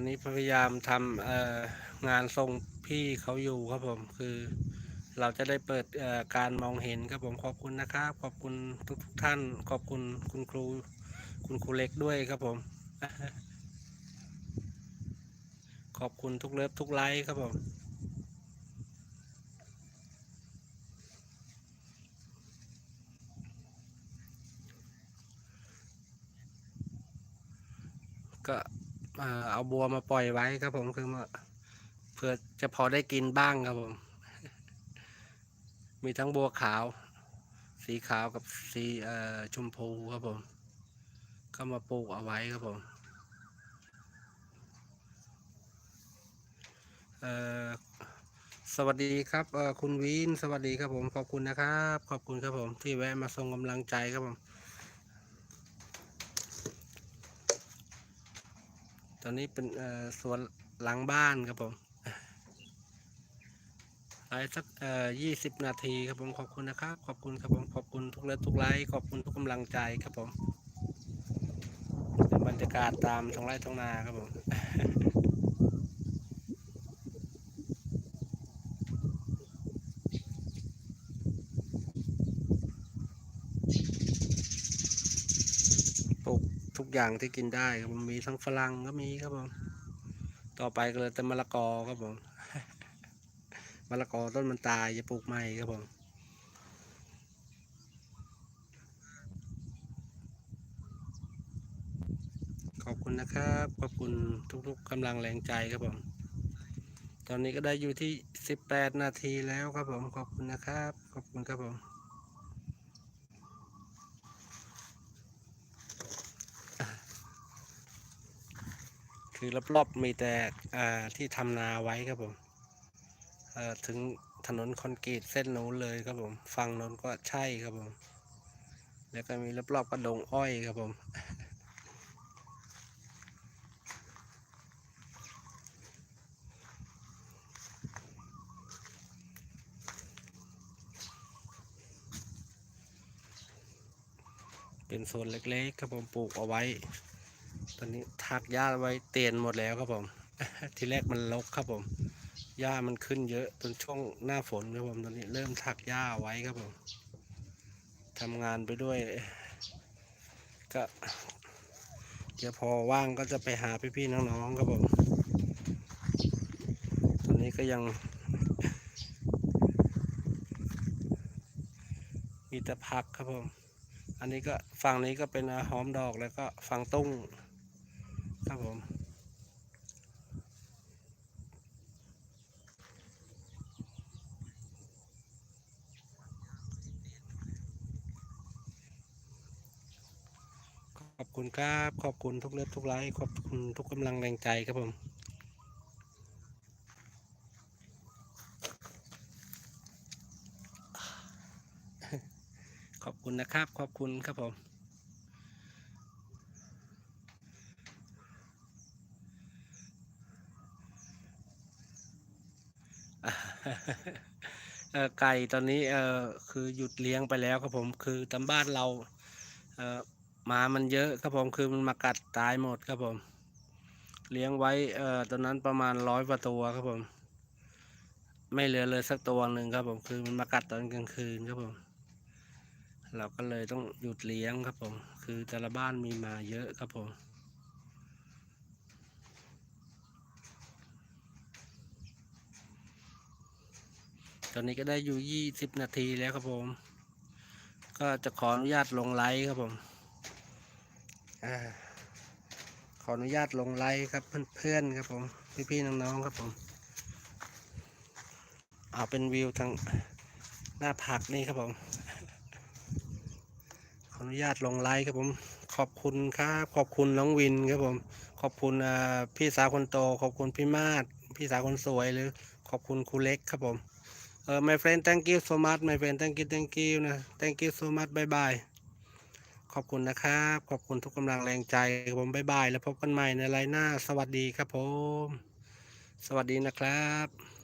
อนนี้พยายามทำงานทรงพี่เขาอยู่ครับผมคือ เราจะได้เปิดการมองเห็นครับผมขอบคุณนะครับขอบคุณทุกทุกท่าน ขอบคุณคุณครู คุณครูเล็กด้วยครับผม ขอบคุณทุกเลิฟทุกไลค์ครับผมก็ เออเอาบัวมาปล่อยไว้ครับผมคือว่าเพื่อจะพอได้กินบ้างครับผม มีทั้งบัวขาว สีขาวกับสีเอ่อชมพูครับผม ก็มาปลูกเอาไว้ครับผมเออสวัสดีครับเออคุณวินสวัสดีครับผมขอบคุณนะครับ ขอบคุณครับผมที่แวะมาส่งกำลังใจครับผม ตอนนี้เป็นสวนหลังบ้านครับผมไลฟ์สักเอ่อยี่สิบนาทีครับผมขอบคุณนะครับ ขอบคุณครับผมขอบคุณทุกเลิฟทุกไลค์ขอบคุณทุกกำลังใจครับผมเป็นบรรยากาศตามท้องไร่ท้องนาครับผมปลูก ทุกอย่างที่กินได้ครับผมมีทั้งฝรั่งก็มีครับผมต่อไปก็เลยแต่มะละกอครับผมมะละกอต้นมันตายจะปลูกใหม่ครับผมขอบคุณนะครับ ขอบคุณทุกๆกำลังแรงใจครับผม ตอนนี้ก็ได้อยู่ที่ 18 นาทีแล้วครับผม ขอบคุณนะครับ ขอบคุณครับผม คือรอบๆมีแต่ที่ทำนาไว้ครับผมถึงถนนคอนกรีตเส้นนู้นเลยครับผมฝั่งนู้นก็ใช่ครับผม แล้วก็มีรอบๆก็ดงอ้อยครับผมเป็นโซนเล็กๆครับผมปลูกเอาไว้ ตอนนี้ทักหญ้าไว้เตียนหมดแล้วครับผม ทีแรกมันรกครับผม หญ้ามันขึ้นเยอะจนช่วงหน้าฝนครับผมตอนนี้เริ่มทักหญ้าไว้ครับผมทำงานไปด้วย ก็เดี๋ยวพอว่างก็จะไปหาพี่ๆน้องๆครับผม ตอนนี้ก็ยัง มีแต่ผักครับผม อันนี้ก็ฝั่งนี้ก็เป็นหอมดอกแล้วก็ฝั่งตุ้ง ครับผมขอบคุณครับ ขอบคุณทุกเลือดทุกไลค์ขอบคุณทุกกำลังแรงใจครับผมขอบคุณนะครับ ขอบคุณครับผม เอ่อ ไก่ตอนนี้เออคือหยุดเลี้ยงไปแล้วครับผมคือตามบ้านเราเออหมามันเยอะครับผมคือมันมากัดตายหมดครับผม เลี้ยงไว้เออตอนนั้นประมาณร้อยกว่าตัวครับผม ไม่เหลือเลยสักตัวหนึ่งครับผมคือมันมากัดตอนกลางคืนครับผม เราก็เลยต้องหยุดเลี้ยงครับผม คือแต่ละบ้านมีมาเยอะครับผม อนนี้ก็ได้อยู่ยี่สิบนาทีแล้วครับผม ก็จะขออนุญาตลงไลฟ์ครับผมอขออนุญาตลงไลฟ์ครับเพื่อนๆครับผม พี่ๆน้องๆครับผม เอาเป็นวิวทางหน้าผักนี่ครับผม ขออนุญาตลงไลฟ์ครับผม ขอบคุณครับขอบคุณน้องวินครับผม ขอบคุณพี่สาวคนโต ขอบคุณพี่มาศพี่สาวคนสวยหรือขอบคุณครูเล็กครับผม เออ my friend thank you so much my friend thank you thank you นะ thank you so much bye bye ขอบคุณนะครับ ขอบคุณทุกกำลังแรงใจผมบายบาย แล้วพบกันใหม่ในไลน์หน้า สวัสดีครับผม สวัสดีนะครับ